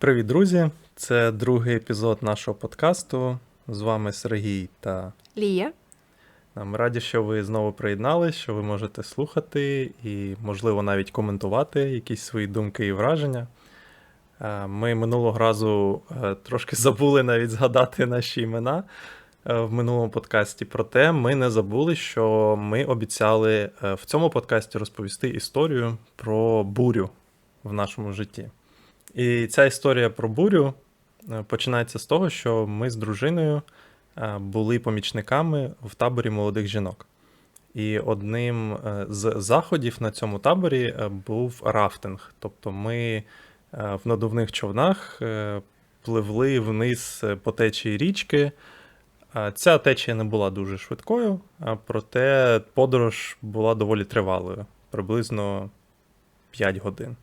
Привіт, друзі! Це другий епізод нашого подкасту. З вами Сергій та Лія. ми раді, що ви знову приєднались, що ви можете слухати і, можливо, навіть коментувати якісь свої думки і враження. Е, Ми минулого разу е, трошки забули навіть згадати наші імена е, в минулому подкасті. Проте ми не забули, що ми обіцяли в цьому подкасті розповісти історію про бурю в нашому житті. І ця історія про бурю е, починається з того, що ми з дружиною е, були помічниками в таборі молодих жінок. І одним е, з заходів на цьому таборі був рафтинг. Тобто ми в надувних човнах пливли вниз по течії річки. Ця течія не була дуже швидкою, проте подорож була доволі тривалою, приблизно 5 годин.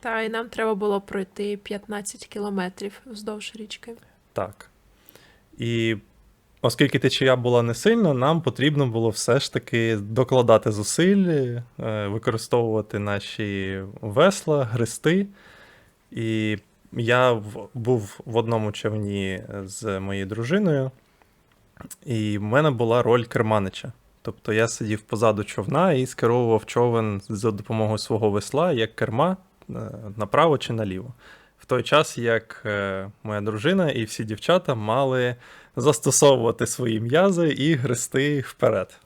Та і нам треба було пройти 15 кілометрів вздовж річки. Так. І оскільки течія була не сильна, нам потрібно було все ж таки докладати зусиль, е, використовувати наші весла, гристи. І я був в одному човні з моєю дружиною, і в мене була роль керманича. Тобто я сидів позаду човна і скеровував човен за допомогою свого весла як керма направо чи наліво. В той час, як е, моя дружина і всі дівчата мали застосовувати свої м'язи і грести вперед.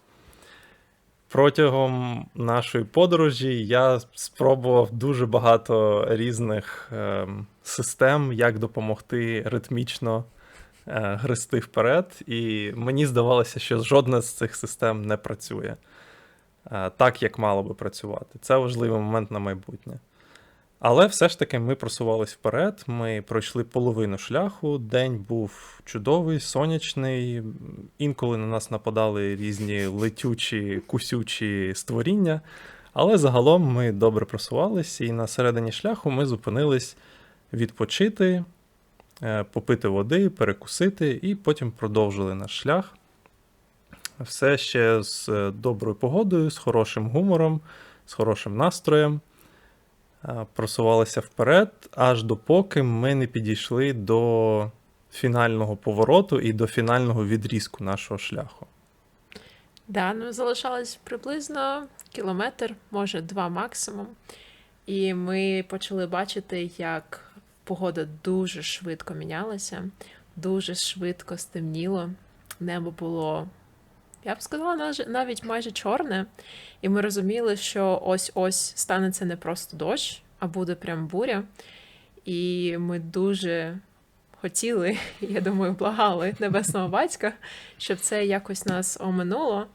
Протягом нашої подорожі я спробував дуже багато різних ем, систем, як допомогти ритмічно е, грести вперед, і мені здавалося, що жодна з цих систем не працює е, так, як мало би працювати. Це важливий момент на майбутнє. Але все ж таки ми просувались вперед. Ми пройшли половину шляху. День був чудовий, сонячний. Інколи на нас нападали різні летючі, кусючі створіння. Але загалом ми добре просувалися, і на середині шляху ми зупинились відпочити, е, попити води, перекусити, і потім продовжили наш шлях. Все ще з е, доброю погодою, з хорошим гумором, з хорошим настроєм. Просувалися вперед, аж допоки ми не підійшли до фінального повороту і до фінального відрізку нашого шляху. Да, ну залишалось приблизно кілометр, може два максимум. І ми почали бачити, як погода дуже швидко мінялася, дуже швидко стемніло. Небо було, я б сказала, навіть майже чорне. І ми розуміли, що ось-ось станеться не просто дощ, а буде прям буря. І ми дуже хотіли, я думаю, благали небесного батька, щоб це якось нас оминуло.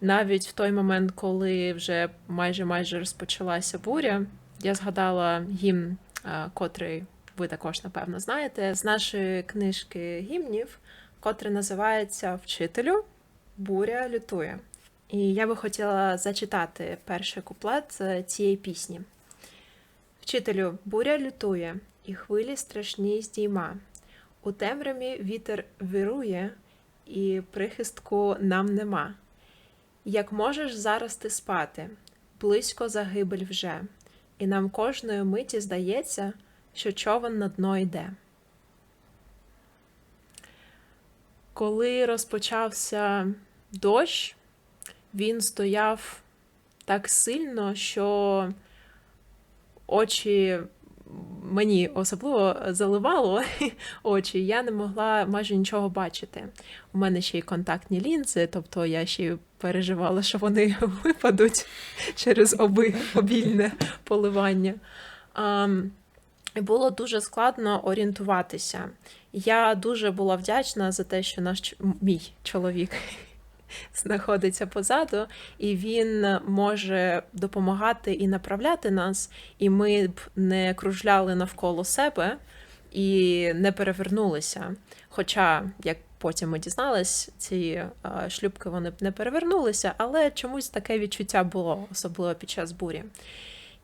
Навіть в той момент, коли вже майже майже розпочалася буря, я згадала гімн, котрий ви також, напевно, знаєте, з нашої книжки гімнів, котрий називається Вчителю Буря лютує. І я би хотіла зачитати перший куплет цієї пісні. Вчителю, буря лютує, і хвилі страшні здійма. У темряві вітер вирує, і прихистку нам нема. Як можеш зараз ти спати, близько загибель вже, і нам кожної миті здається, що човен на дно йде. Коли розпочався дощ, він стояв так сильно, що очі мені особливо заливало очі, я не могла майже нічого бачити. У мене ще й контактні лінзи, тобто я ще й переживала, що вони випадуть через оби, обільне поливання. І було дуже складно орієнтуватися. Я дуже була вдячна за те, що наш мій чоловік знаходиться позаду, і він може допомагати і направляти нас, і ми б не кружляли навколо себе і не перевернулися. Хоча, як потім ми дізнались, ці е, шлюбки вони б не перевернулися, але чомусь таке відчуття було, особливо під час бурі.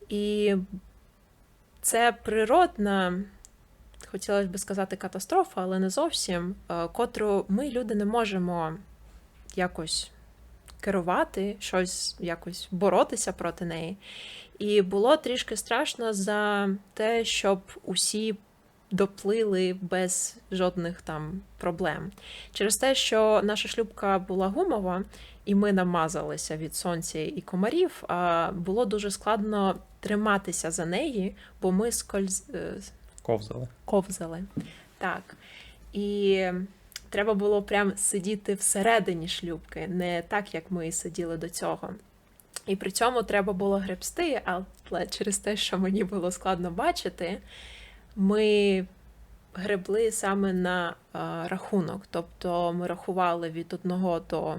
І це природна, хотілося б сказати, катастрофа, але не зовсім, е, котру ми, люди, не можемо якось керувати, щось якось боротися проти неї. І було трішки страшно за те, щоб усі доплили без жодних там проблем. Через те, що наша шлюбка була гумова, і ми намазалися від сонця і комарів, а було дуже складно триматися за неї, бо ми скольз... е, Ковзали. ковзали. Так. І треба було прям сидіти всередині шлюбки, не так, як ми сиділи до цього. І при цьому треба було гребсти, але через те, що мені було складно бачити, ми гребли саме на е, рахунок. Тобто ми рахували від одного до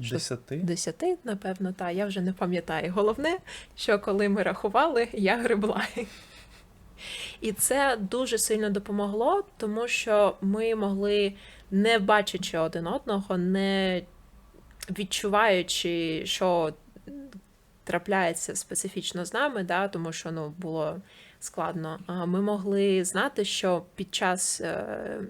Що? Десяти. напевно, та я вже не пам'ятаю. Головне, що коли ми рахували, я гребла. І це дуже сильно допомогло, тому що ми могли, не бачачи один одного, не відчуваючи, що трапляється специфічно з нами, да, тому що ну, було складно. Ми могли знати, що під час е,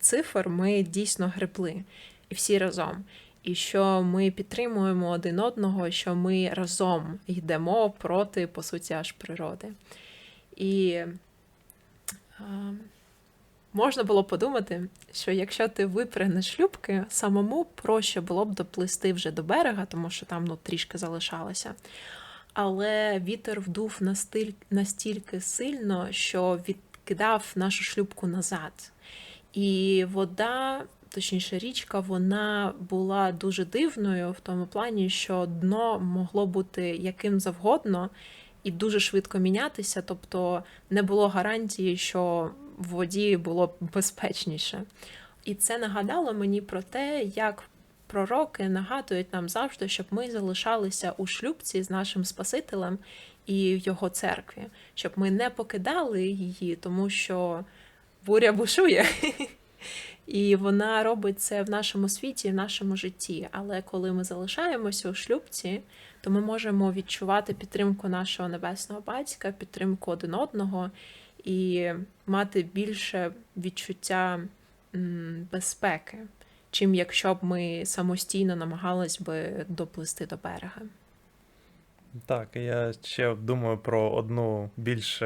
цифр ми дійсно гребли і всі разом. І що ми підтримуємо один одного, що ми разом йдемо проти, по суті, аж природи. І можна було подумати, що якщо ти випрягнеш шлюбки, самому проще було б доплисти вже до берега, тому що там ну, трішки залишалося. Але вітер вдув настиль, настільки сильно, що відкидав нашу шлюбку назад. І вода, точніше, річка, вона була дуже дивною в тому плані, що дно могло бути яким завгодно і дуже швидко мінятися, тобто не було гарантії, що в воді було б безпечніше. І це нагадало мені про те, як пророки нагадують нам завжди, щоб ми залишалися у шлюбці з нашим Спасителем і в його церкві, щоб ми не покидали її, тому що буря бушує. І вона робить це в нашому світі, в нашому житті. Але коли ми залишаємося у шлюбці, то ми можемо відчувати підтримку нашого небесного батька, підтримку один одного і мати більше відчуття безпеки, чим якщо б ми самостійно намагались би доплисти до берега. Так, я ще думаю про одну більш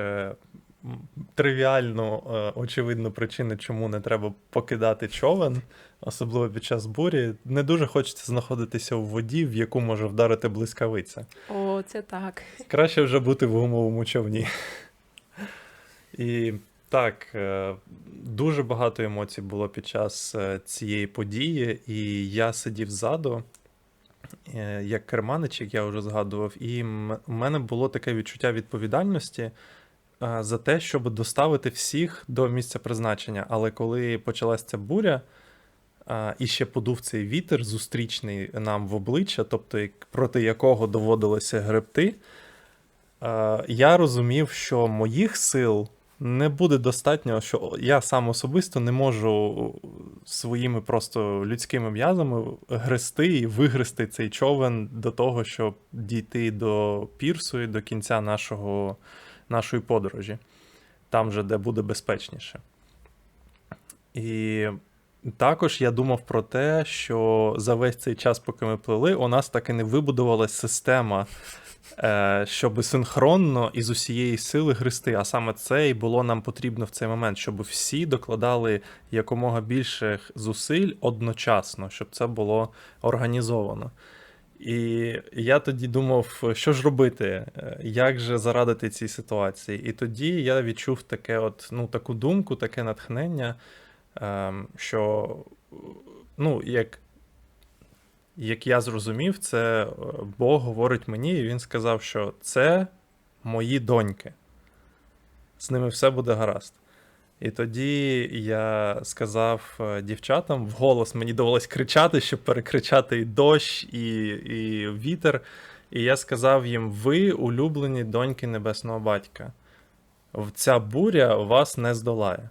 тривіальну, е, очевидну причину, чому не треба покидати човен, особливо під час бурі. Не дуже хочеться знаходитися в воді, в яку може вдарити блискавиця. О, це так. Краще вже бути в гумовому човні. І так, е, дуже багато емоцій було під час е, цієї події, і я сидів ззаду, е, як керманич, як я вже згадував, і у мене було таке відчуття відповідальності за те, щоб доставити всіх до місця призначення. Але коли почалася ця буря, і ще подув цей вітер зустрічний нам в обличчя, тобто проти якого доводилося гребти, я розумів, що моїх сил не буде достатньо, що я сам особисто не можу своїми просто людськими м'язами грести і вигрести цей човен до того, щоб дійти до пірсу і до кінця нашого, нашої подорожі, там же, де буде безпечніше. І також я думав про те, що за весь цей час, поки ми плили, у нас так і не вибудувалась система, щоб синхронно із усієї сили гристи. А саме це і було нам потрібно в цей момент, щоб всі докладали якомога більше зусиль одночасно, щоб це було організовано. І я тоді думав, що ж робити, е, як же зарадити цій ситуації. І тоді я відчув таке, от, ну, таку думку, таке натхнення, ем, що ну, як, як я зрозумів, це е, Бог говорить мені, і він сказав, що це мої доньки. З ними все буде гаразд. І тоді я сказав е, дівчатам вголос, мені довелось кричати, щоб перекричати і дощ, і, і вітер. І я сказав їм: ви улюблені доньки небесного батька. Ця буря вас не здолає.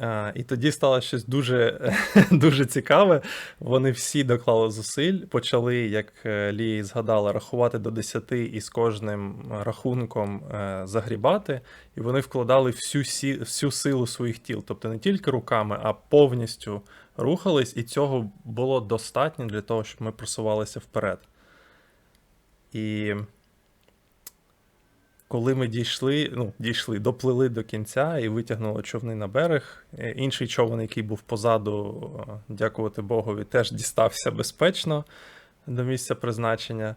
Е, І тоді стало щось дуже, дуже цікаве. Вони всі доклали зусиль, почали, як е, Лія згадала, рахувати до 10 і з кожним рахунком е, загрібати. І вони вкладали всю, сі, всю силу своїх тіл, тобто не тільки руками, а повністю рухались, і цього було достатньо для того, щоб ми просувалися вперед. І коли ми дійшли, ну, дійшли, доплили до кінця і витягнули човни на берег, е, інший човен, який був позаду, е, дякувати Богові, теж дістався безпечно до місця призначення.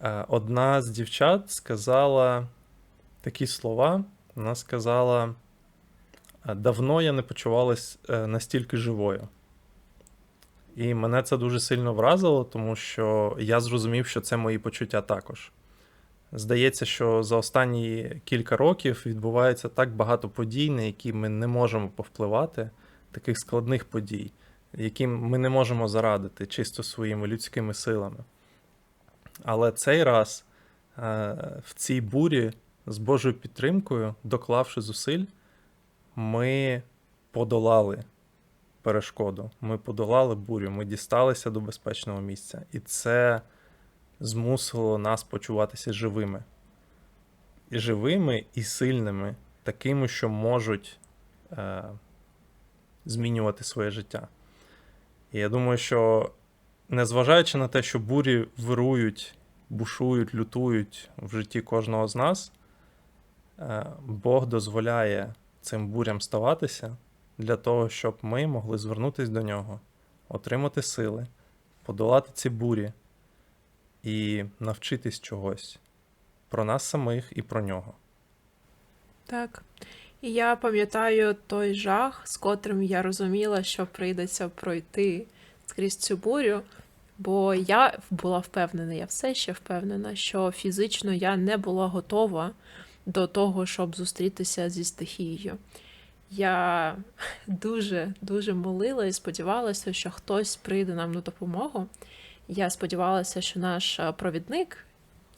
Е, Одна з дівчат сказала такі слова. Вона сказала: «Е, давно я не почувалась настільки живою. І мене це дуже сильно вразило, тому що я зрозумів, що це мої почуття також. Здається, що за останні кілька років відбувається так багато подій, на які ми не можемо повпливати, таких складних подій, яким ми не можемо зарадити чисто своїми людськими силами. Але цей раз е, в цій бурі з Божою підтримкою, доклавши зусиль, ми подолали перешкоду. Ми подолали бурю, ми дісталися до безпечного місця. І це змусило нас почуватися живими. Живими і сильними, такими, що можуть е, змінювати своє життя. І я думаю, що незважаючи на те, що бурі вирують, бушують, лютують в житті кожного з нас, е, Бог дозволяє цим бурям ставатися для того, щоб ми могли звернутися до нього, отримати сили, подолати ці бурі і навчитись чогось про нас самих і про нього. Так. І я пам'ятаю той жах, з котрим я розуміла, що прийдеться пройти скрізь цю бурю, бо я була впевнена, я все ще впевнена, що фізично я не була готова до того, щоб зустрітися зі стихією. Я дуже дуже молила і сподівалася, що хтось прийде нам на допомогу. Я сподівалася, що наш е, провідник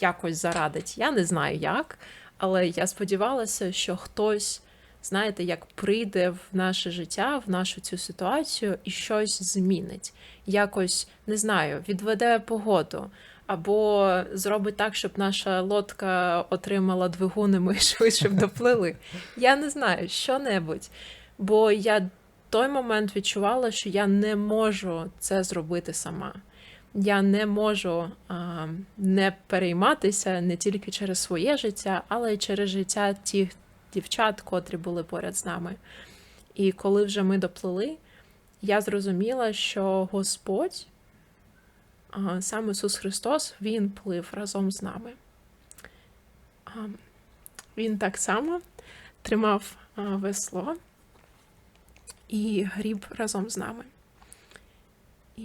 якось зарадить. Я не знаю як, але я сподівалася, що хтось, знаєте, як прийде в наше життя, в нашу цю ситуацію і щось змінить. Якось не знаю, відведе погоду. Або зробить так, щоб наша лодка отримала двигун, і ми швидше б доплили. Я не знаю, що-небудь. Бо я в той момент відчувала, що я не можу це зробити сама. Я не можу а, не перейматися не тільки через своє життя, але й через життя тих дівчат, котрі були поряд з нами. І коли вже ми доплили, я зрозуміла, що Господь, а, сам Ісус Христос, Він плив разом з нами. А, Він так само тримав весло і гріб разом з нами.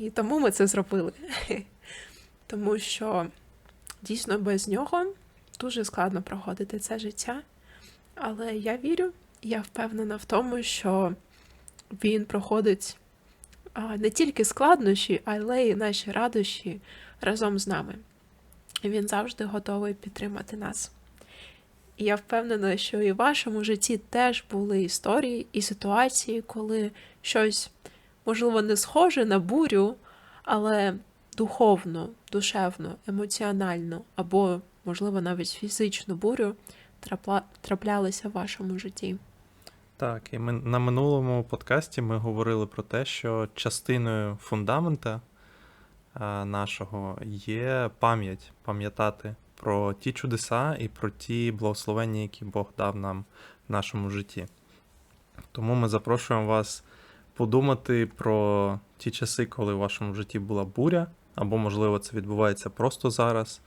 І тому ми це зробили. Тому що дійсно без нього дуже складно проходити це життя. Але я вірю, я впевнена в тому, що він проходить не тільки складнощі, але й наші радощі разом з нами. Він завжди готовий підтримати нас. І я впевнена, що і в вашому житті теж були історії і ситуації, коли щось, можливо, не схоже на бурю, але духовно, душевно, емоціонально, або, можливо, навіть фізичну бурю траплялися в вашому житті. Так, і ми на минулому подкасті ми говорили про те, що частиною фундамента нашого є пам'ять, пам'ятати про ті чудеса і про ті благословення, які Бог дав нам в нашому житті. Тому ми запрошуємо вас подумати про ті часи, коли в вашому житті була буря, або, можливо, це відбувається просто зараз,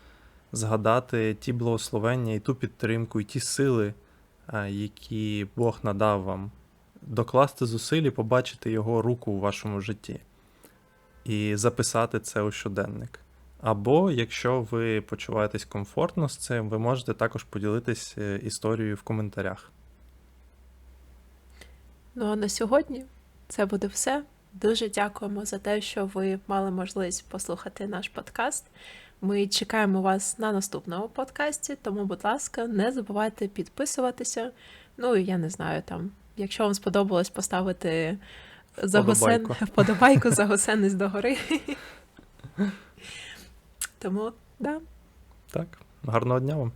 згадати ті благословення і ту підтримку, і ті сили, які Бог надав вам, докласти зусиль і побачити Його руку у вашому житті, і записати це у щоденник. Або, якщо ви почуваєтесь комфортно з цим, ви можете також поділитись е, історією в коментарях. Ну а на сьогодні це буде все. Дуже дякуємо за те, що ви мали можливість послухати наш подкаст. Ми чекаємо вас на наступному подкасті, тому, будь ласка, не забувайте підписуватися. Ну і я не знаю там, якщо вам сподобалось поставити загосен... Вподобайку. вподобайку загосенність догори. Тому, да. Так, гарного дня вам!